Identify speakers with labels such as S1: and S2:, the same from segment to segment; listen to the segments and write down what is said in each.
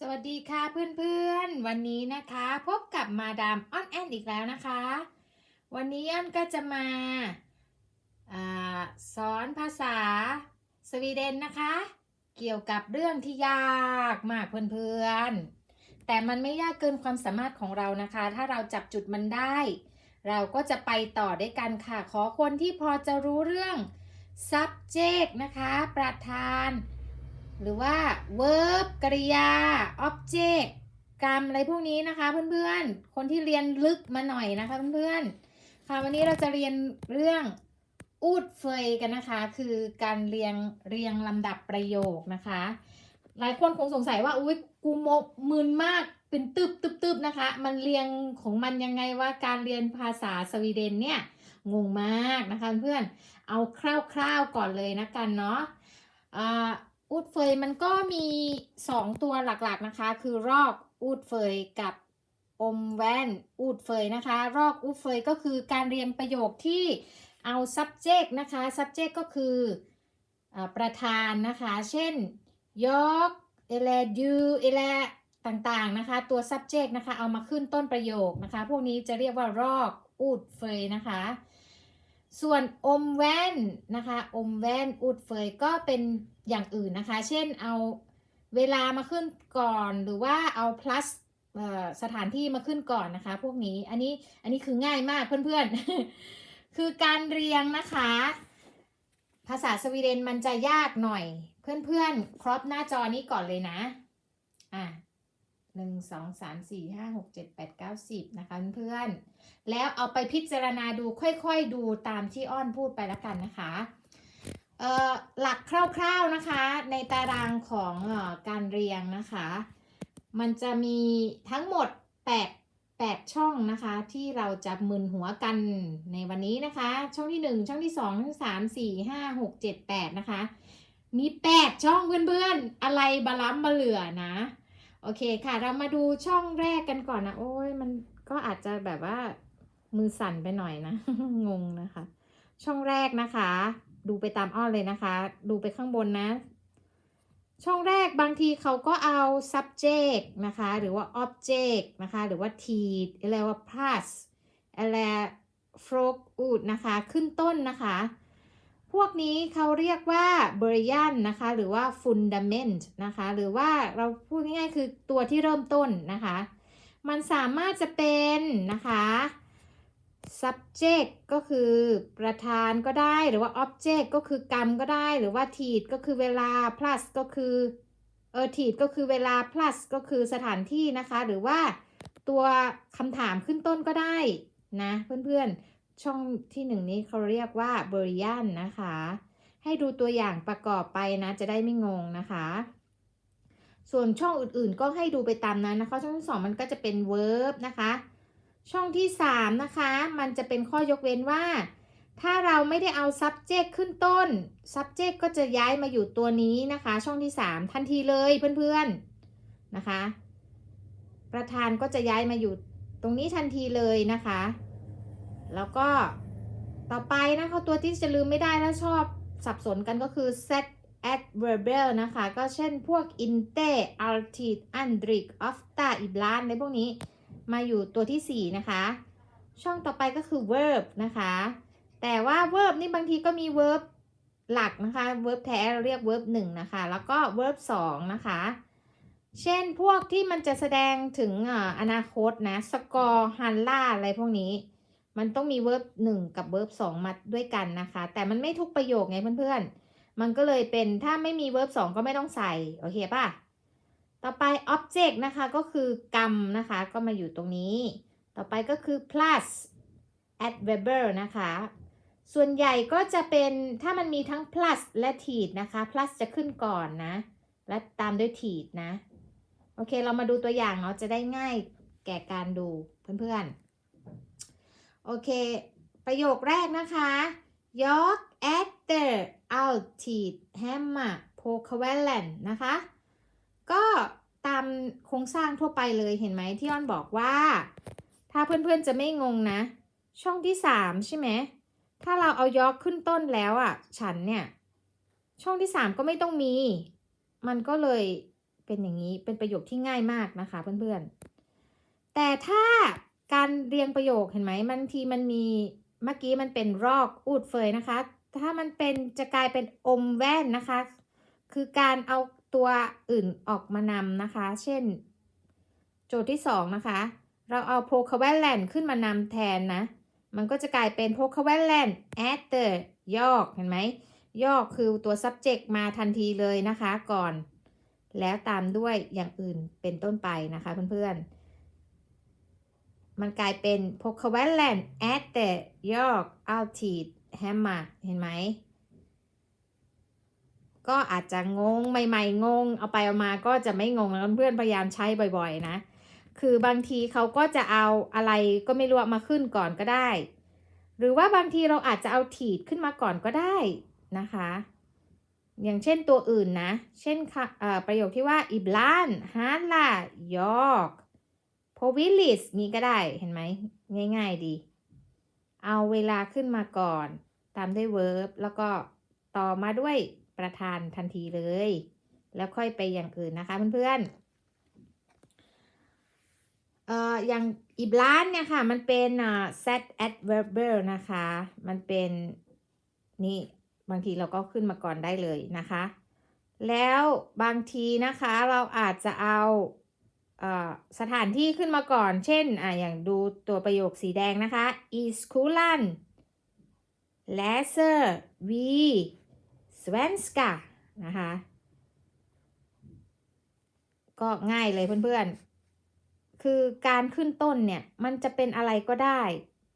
S1: สวัสดีค่ะเพื่อนๆ วันนี้นะคะพบกับมาดามอ้อนแอนอีกแล้วนะคะ วันนี้อ้อนก็จะมาอาสอนภาษาสวีเดนนะคะ เกี่ยวกับเรื่องที่ยากมากเพื่อนๆ แต่มันไม่ยากเกินความสามารถของเรานะคะ ถ้าเราจับจุดมันได้ เราก็จะไปต่อด้วยกันค่ะ ขอคนที่พอจะรู้เรื่อง subject นะคะ ประธาน หรือว่า verb กริยา object กรรมอะไรพวกนี้นะคะเพื่อนๆ คนที่เรียนลึกมาหน่อยนะคะเพื่อนๆ ค่ะวันนี้เราจะเรียนเรื่องอูดเฟยกันนะคะ คือการเรียงเรียงลำดับประโยคนะคะ หลายคนคงสงสัยว่าอุ้ยกูโมมึนมากเป็นตึบตึบตึบนะคะ มันเรียงของมันยังไงว่าการเรียนภาษาสวีเดนเนี่ยงงมากนะคะเพื่อนเอาคร่าวๆก่อนเลยนะกันเนาะ อูดเฟยมันก็มี 2 ตัวหลักๆนะคะ คือรอกอูดเฟยกับอมแวนอูดเฟยนะคะ รอกอูดเฟยก็คือการเรียงประโยคที่เอา subject นะคะ subject ก็คืออประธานนะคะ เช่นยอกเอเลดูเอเลต่างๆนะคะ ตัว subject นะคะ เอามาขึ้นต้นประโยคนะคะ พวกนี้จะเรียกว่ารอกอูดเฟยนะคะ ส่วนอมแว่นนะคะ อมแว่นอุดเฟยก็เป็นอย่างอื่นนะคะ เช่นเอาเวลามาขึ้นก่อนหรือว่าเอา plus สถานที่มาขึ้นก่อนนะคะ พวกนี้อันนี้อันนี้คือง่ายมากเพื่อนๆ คือการเรียงนะคะ ภาษาสวีเดนมันจะยากหน่อย เพื่อนๆครอบหน้าจอนี้ก่อนเลยนะ อะ หนึ่งสองสามสี่ห้าหกเจ็ดแปดเก้าสิบนะคะเพื่อนๆแล้วเอาไปพิจารณาดูค่อยๆดูตามที่อ้อนพูดไปแล้วกันนะคะหลักคร่าวๆนะคะ ในตารางของอการเรียงนะคะ มันจะมีทั้งหมด 8 8 ช่องนะคะ ที่เราจะมึนหัวกันในวันนี้นะคะ ช่องที่ 1 ช่องที่ 2 ช่องที่3 4 5 6 7 8 นะคะ มี 8 ช่องเพื่อนๆ อะไรบาล้ำมาเหลือนะ โอเคค่ะ เรามาดูช่องแรกกันก่อนนะ โอ้ยมันก็อาจจะแบบว่ามือสั่นไปหน่อยนะ งงนะคะ ช่องแรกนะคะ ดูไปตามอ้อเลยนะคะ ดูไปข้างบนนะ ช่องแรกบางทีเขาก็เอา subject นะคะ หรือว่า object นะคะ หรือว่า t อะไรว่า plus อะไร frog ud นะคะ ขึ้นต้นนะคะ วกนี้เขาเรียกว่า b r i a n นะคะ หรือว่า fundament นะคะ หรือว่าเราพูดง่ายๆคือตัวที่เริ่มต้นนะคะ มันสามารถจะเป็นนะคะ subject ก็คือประธานก็ได้หรือว่า object ก็คือกรรมก็ได้ หรือว่า t e e ก็คือเวลา plus ก็คือเออ t e e ก็คือเวลา plus ก็คือสถานที่นะคะ หรือว่าตัวคำถามขึ้นต้นก็ได้นะเพื่อนๆ ช่องที่หนึ่งนี้เขาเรียกว่า b r i a n นนะคะ ให้ดูตัวอย่างประกอบไปนะ จะได้ไม่งงนะคะ ส่วนช่องอื่นๆ ก็ให้ดูไปตามนั้นนะคะช่องที่สองมันก็จะเป็น verb นะคะ ช่องที่3นะคะ มันจะเป็นข้อยกเว้นว่า ถ้าเราไม่ได้เอา subject ขึ้นต้น subject ก็จะย้ายมาอยู่ตัวนี้นะคะ ช่องที่3ทันทีเลยเพื่อนๆนะคะ ประธานก็จะย้ายมาอยู่ตรงนี้ทันทีเลยนะคะ แล้วก็ต่อไปนะคะตัวที่จะลืมไม่ได้แล้วชอบสับสนกันก็คือ set adverbial นะคะ ก็เช่นพวก inte alltid andrik ofta iblan ในพวกนี้มาอยู่ตัวที่ 4 นะคะ ช่องต่อไปก็คือ verb นะคะ แต่ว่า verb นี่บางทีก็มี verb หลักนะคะ verb แท้เราเรียก verb 1 นะคะ แล้วก็ verb 2 นะคะ เช่นพวกที่มันจะแสดงถึงอาอนาคตนะ score hanla อะไรพวกนี้ มันต้องมี verb 1กับ verb 2มาด้วยกันนะคะ แต่มันไม่ทุกประโยคไงเพื่อนๆ มันก็เลยเป็นถ้าไม่มี verb 2ก็ไม่ต้องใส่ โอเคป่ะ ต่อไป object นะคะก็คือกรรมนะคะ ก็มาอยู่ตรงนี้ ต่อไปก็คือ plus adverb นะคะ ส่วนใหญ่ก็จะเป็นถ้ามันมีทั้ง plus และ teed นะคะ plus จะขึ้นก่อนนะ และตามด้วย teed นะ โอเค เรามาดูตัวอย่างเนาะจะได้ง่ายแก่การดูเพื่อนๆ โอเค ประโยคแรกนะคะ Jag äter alltid hemma på kvällen นะคะ ก็ตามโครงสร้างทั่วไปเลยเห็นไหมที่อ้อนบอกว่า ถ้าเพื่อนๆจะไม่งงนะ ช่องที่ 3 ใช่ไหม ถ้าเราเอายอกขึ้นต้นแล้วอะ ฉันเนี่ย ช่องที่ 3 ก็ไม่ต้องมี มันก็เลยเป็นอย่างนี้เป็นประโยคที่ง่ายมากนะคะเพื่อนๆ แต่ถ้า การเรียงประโยคเห็นไหมบางทีมันมีเมื่อกี้มันเป็นรอกอูดเฟยนะคะ ถ้ามันเป็นจะกลายเป็นอมแว่นนะคะ คือการเอาตัวอื่นออกมานำนะคะ เช่น โจทย์ที่สองนะคะ เราเอาโพคาเวลแลนขึ้นมานำแทนนะ มันก็จะกลายเป็นโพคาเวลแลน at the ยอกเห็นไหมยอกคือตัว subject มาทันทีเลยนะคะก่อน แล้วตามด้วยอย่างอื่นเป็นต้นไปนะคะเพื่อนๆ มันกลายเป็น p o k a w a l a n d at the York Altitude Hammer เห็นไหม ก็อาจจะงงใหม่ๆงง เอาไปเอามาก็จะไม่งงแล้วเพื่อนพยายามใช้บ่อยๆนะ คือบางทีเขาก็จะเอาอะไรก็ไม่รู้มาขึ้นก่อนก็ได้ หรือว่าบางทีเราอาจจะเอาถีดขึ้นมาก่อนก็ได้นะคะ อย่างเช่นตัวอื่นนะ เช่นประโยคที่ว่าอิบลานฮาร์ลายอก โพวิลิสนี้ก็ได้เห็นไหมง่าย ๆดี เอาเวลาขึ้นมาก่อน ตามด้วย verb แล้วก็ต่อมาด้วยประธานทันทีเลย แล้วค่อยไปอย่างอื่นนะคะเพื่อนๆเอ่ออย่างอิบลานเนี่ยค่ะ มันเป็นอ่า set adverb นะคะ มันเป็นนี่บางทีเราก็ขึ้นมาก่อนได้เลยนะคะ แล้วบางทีนะคะเราอาจจะเอา สถานที่ขึ้นมาก่อน เช่นออย่างดูตัวประโยคสีแดงนะคะ i s k o l a n l a s e r v svenska นะคะ ก็ง่ายเลยเพื่อนๆ คือการขึ้นต้นเนี่ย มันจะเป็นอะไรก็ได้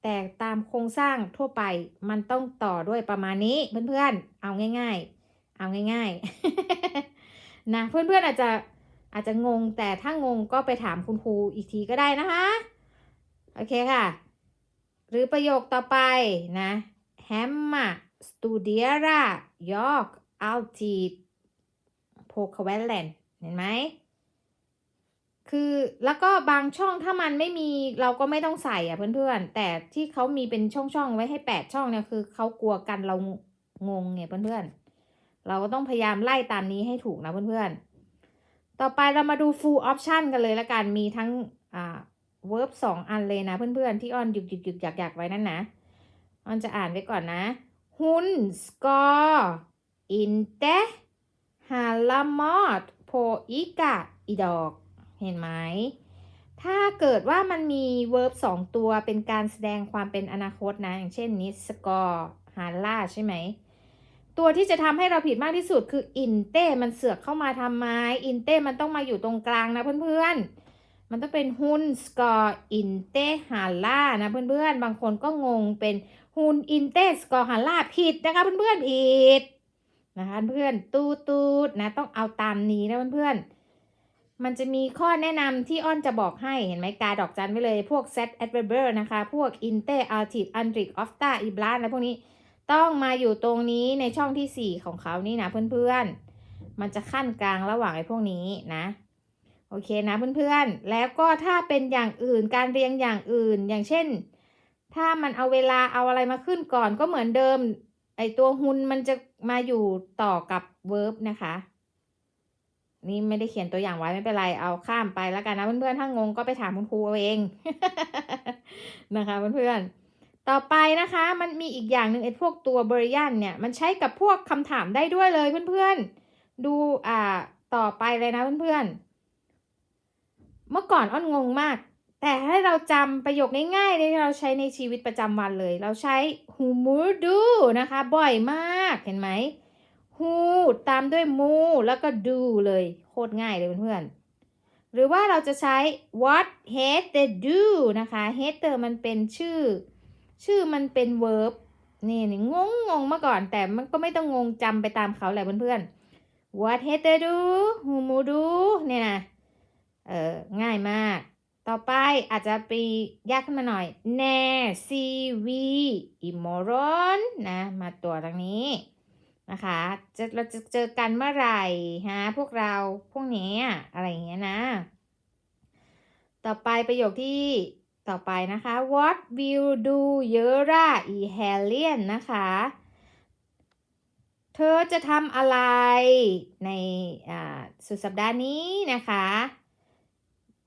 S1: แต่ตามโครงสร้างทั่วไปมันต้องต่อด้วยประมาณนี้เพื่อนๆ เอาง่าย ๆ เอาง่าย ๆ นะเพื่อนๆอาจจะ อาจจะงงแต่ถ้างงก็ไปถามคุณครูอีกทีก็ได้นะคะ โอเคค่ะ หรือประโยคต่อไปนะ Hemma studera jag alltid på kvällen เห็นไหม คือแล้วก็บางช่องถ้ามันไม่มีเราก็ไม่ต้องใส่อะเพื่อนๆ แต่ที่เขามีเป็นช่องๆไว้ให้แปดช่องเนี่ยคือเขากลัวกันเรางงไงเพื่อนๆ เราก็ต้องพยายามไล่ตามนี้ให้ถูกนะเพื่อนๆ ต่อไปเรามาดู full option กันเลยละกัน มีทั้งอ่า verb สองอันเลยนะเพื่อนๆ ที่อ้อนหยุกหยุกหยุกอยากอยากไว้นั่นนะอ้อนจะอ่านไว้ก่อนนะ hun ska inte handla mat på ICA idag เห็นไหม ถ้าเกิดว่ามันมี verb สองตัวเป็นการแสดงความเป็นอนาคตนะ อย่างเช่นนี้ score ฮาล่าใช่ไหม ตัวที่จะทำให้เราผิดมากที่สุดคือ in เต้มันเสือกเข้ามาทำไม in เต้มันต้องมาอยู่ตรงกลางนะเพื่อนๆ มันต้องเป็น hun score in เต้ฮาล่านะเพื่อนๆ บางคนก็งงเป็น hun in เต้ score ฮาล่าผิดนะคะเพื่อนๆผิดนะคะเพื่อนตูตูดนะต้องเอาตามนี้นะเพื่อนๆ มันจะมีข้อแนะนำที่อ้อนจะบอกให้เห็นไหมกาดอกจันไว้เลยพวก set adverb นะคะ พวก inte altit andrik ofta ibland อะไรพวกนี้ ต้องมาอยู่ตรงนี้ในช่องที่ 4 ของเขานี่นะเพื่อนๆ มันจะขั้นกลางระหว่างไอ้พวกนี้นะ โอเคนะเพื่อนๆ แล้วก็ถ้าเป็นอย่างอื่นการเรียงอย่างอื่น อย่างเช่น ถ้ามันเอาเวลาเอาอะไรมาขึ้นก่อนก็เหมือนเดิม ไอตัวหุนมันจะมาอยู่ต่อกับ verb นะคะ นี่ไม่ได้เขียนตัวอย่างไว้ไม่เป็นไรเอาข้ามไปแล้วกันนะเพื่อนๆ ถ้างงก็ไปถามคุณครูเอาเองนะคะเพื่อนๆ ต่อไปนะคะมันมีอีกอย่างหนึ่งไอ้พวกตัวบริยันเนี่ยมันใช้กับพวกคำถามได้ด้วยเลยเพื่อนๆ ดูอ่าต่อไปเลยนะเพื่อนๆ เมื่อก่อนอ้อนงงมาก แต่ให้เราจำประโยคง่ายๆที่เราใช้ในชีวิตประจำวันเลย เราใช้ who m u do นะคะ บ่อยมากเห็นไหม who ตามด้วย mu แล้วก็ do เลยโคตรง่ายเลยเพื่อนๆหรือว่าเราจะใช้ what hate they do นะคะ hate มันเป็นชื่อ ชื่อมันเป็น verb นี่นี่งงงงมาก่อน แต่มันก็ไม่ต้องงงจำไปตามเขาแหละเพื่อนๆ what h e they do who mu do เนี่ยนะเออง่ายมาก ต่อไปอาจจะไปยากขึ้นมาหน่อยแนซีวีอิมรอนนะ มาตัวตรงนี้นะคะจะเราจะเจอกันเมื่อไหร่ฮะพวกเราพวกนี้อะไรอย่างเงี้ยนะ ต่อไปประโยคที่ ต่อไปนะคะ what will do Yura i h e l i a n นะคะ เธอจะทำอะไรในสุดสัปดาห์นี้นะคะ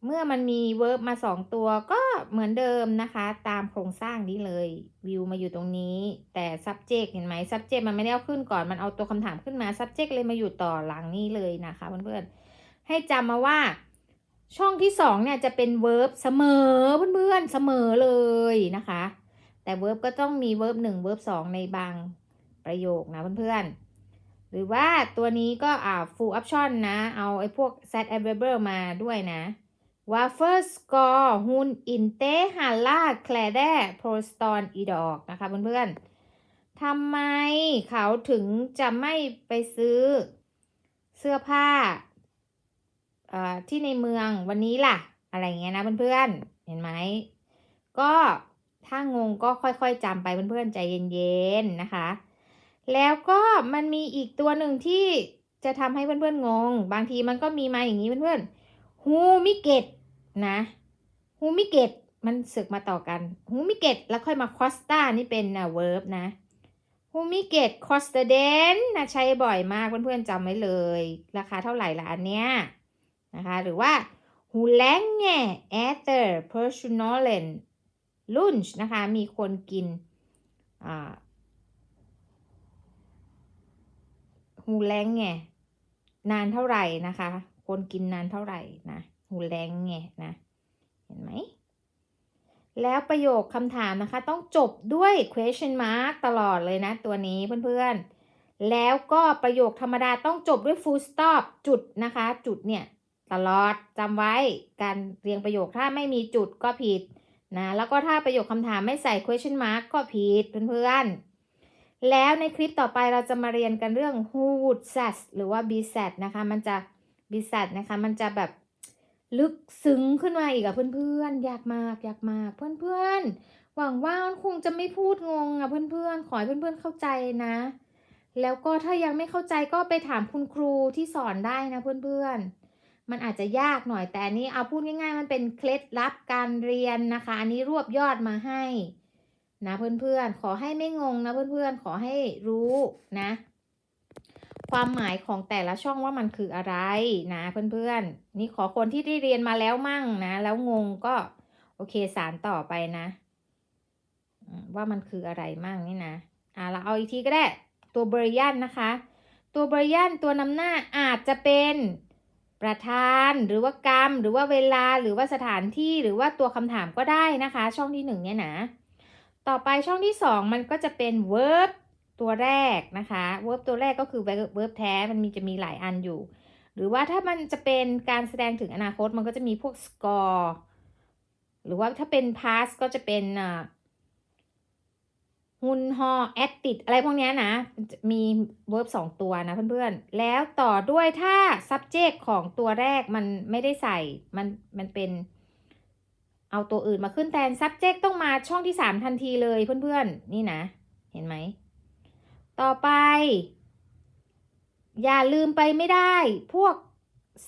S1: เมื่อมันมีเวิร์บมาสองตัวก็เหมือนเดิมนะคะ ตามโครงสร้างนี้เลยวิวมาอยู่ตรงนี้ แต่ subject เห็นไหม subject มันไม่ได้เอาขึ้นก่อน มันเอาตัวคำถามขึ้นมา subject เลยมาอยู่ต่อหลังนี้เลยนะคะเพื่อนๆ ให้จำมาว่า ช่องที่สองเนี่ยจะเป็น verb เสมอเพื่อนๆเสมอเลยนะคะ แต่ verb ก็ต้องมี verb หนึ่ง verb สองในบางประโยคนะเพื่อนๆ หรือว่าตัวนี้ก็อ่า full option นะ เอาไอ้พวก set adverb มาด้วยนะว่า first score ฮุนอินเตฮาล่าแคลแดโพสตอนอีดอกนะคะเพื่อนๆทำไมเขาถึงจะไม่ไปซื้อเสื้อผ้า ที่ในเมืองวันนี้ล่ะ อะไรเงี้ยนะเพื่อนๆ เห็นไหม ก็ถ้างงก็ค่อยๆจำไปเพื่อนๆ ใจเย็นๆนะคะ แล้วก็มันมีอีกตัวหนึ่งที่จะทำให้เพื่อนๆงง บางทีมันก็มีมาอย่างนี้เพื่อนๆฮูมิเกตนะฮูมิเกตมันสึกมาต่อกันฮูมิเกตแล้วค่อยมาคอสตานี่เป็นนะเวิร์บนะฮูมิเกตคอสเตเดนนะใช้บ่อยมากเพื่อนๆจำไว้เลย ราคาเท่าไหร่ละอันเนี้ย นะคะหรือว่าฮูแลงเงแอเตอร์เพอร์ชูนอลเลนลุนะคะมีคนกินอ่าฮูแลงเงนานเท่าไหร่นะคะ คนกินนานเท่าไหร่นะหูแรงไงนะ เห็นไหม แล้วประโยคคำถามนะคะ ต้องจบด้วย question mark ตลอดเลยนะ ตัวนี้เพื่อนๆ แล้วก็ประโยคธรรมดาต้องจบด้วย full stop จุดนะคะ จุดเนี่ย ตลอดจำไว้การเรียงประโยคถ้าไม่มีจุดก็ผิดนะแล้วก็ถ้าประโยคคำถามไม่ใส่ question mark ก็ผิดเพื่อนๆ แล้วในคลิปต่อไปเราจะมาเรียนกันเรื่อง who would says หรือว่า be sad นะคะ มันจะ be sad นะคะ มันจะแบบลึกซึ้งขึ้นมาอีกอะเพื่อนๆอยากมากอยากมากเพื่อนๆ หวังว่าคงจะไม่พูดงงอะเพื่อนๆ ขอให้เพื่อนๆ เข้าใจนะ แล้วก็ถ้ายังไม่เข้าใจก็ไปถามคุณครูที่สอนได้นะเพื่อนๆ มันอาจจะยากหน่อยแต่อันนี้เอาพูดง่ายๆ มันเป็นเคล็ดลับการเรียนนะคะ อันนี้รวบยอดมาให้นะเพื่อนๆ ขอให้ไม่งงนะเพื่อนๆ ขอให้รู้นะ ความหมายของแต่ละช่องว่ามันคืออะไรนะเพื่อนๆ นี่ขอคนที่ได้เรียนมาแล้วมั่งนะ แล้วงงก็โอเคสารต่อไปนะ ว่ามันคืออะไรมั่งนี่นะอ่าเราเอาอีกทีก็ได้ ตัวเบรยันนะคะ ตัวเบรยันตัวนำหน้าอาจจะเป็น ประธานหรือว่ากรรม หรือว่าเวลาหรือว่าสถานที่หรือว่าตัวคำถามก็ได้นะคะ ช่องที่หนึ่งเนี่ยนะ ต่อไปช่องที่สองมันก็จะเป็น verb ตัวแรกนะคะ verb ตัวแรกก็คือ verb แท้มันมีจะมีหลายอันอยู่ หรือว่าถ้ามันจะเป็นการแสดงถึงอนาคตมันก็จะมีพวก score หรือว่าถ้าเป็น past ก็จะเป็นอ่าฮุนฮอแอดติดอะไรพวกนี้นะ มี verb สองตัวนะเพื่อนๆ แล้วต่อด้วยถ้า subject ของตัวแรกมันไม่ได้ใส่ มันมันเป็น เอาตัวอื่นมาขึ้นแทน subject ต้องมาช่องที่3ทันทีเลยเพื่อนๆ นี่นะ เห็นไหม ต่อไป อย่าลืมไปไม่ได้ พวก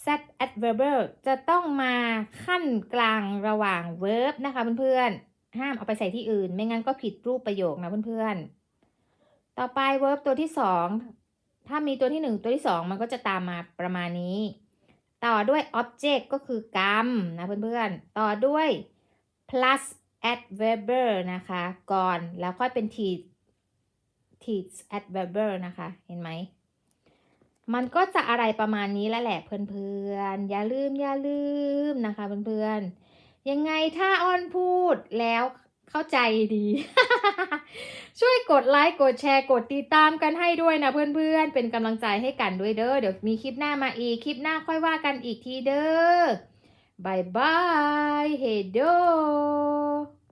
S1: set adverb จะต้องมาขั้นกลางระหว่าง verb นะคะเพื่อนๆ ห้ามเอาไปใส่ที่อื่น ไม่งั้นก็ผิดรูปประโยคนะเพื่อนๆ ต่อไป verb ตัวที่2ถ้ามีตัวที่1ตัวที่2มันก็จะตามมาประมาณนี้ ต่อด้วย object ก็คือกรรมนะเพื่อนๆ ต่อด้วย plus adverb นะคะ ก่อนแล้วค่อยเป็น teach teach adverb นะคะ เห็นไหมมันก็จะอะไรประมาณนี้แล้วแหละเพื่อนๆ อย่าลืมอย่าลืมนะคะเพื่อนๆ ยังไงถ้าอ้อนพูดแล้วเข้าใจดี ช่วยกดไลค์กดแชร์กดติดตามกันให้ด้วยนะเพื่อนๆ เป็นกำลังใจให้กันด้วยเด้อเดี๋ยวมีคลิปหน้ามาอีก คลิปหน้าค่อยว่ากันอีกทีเด้อบายบายเฮโด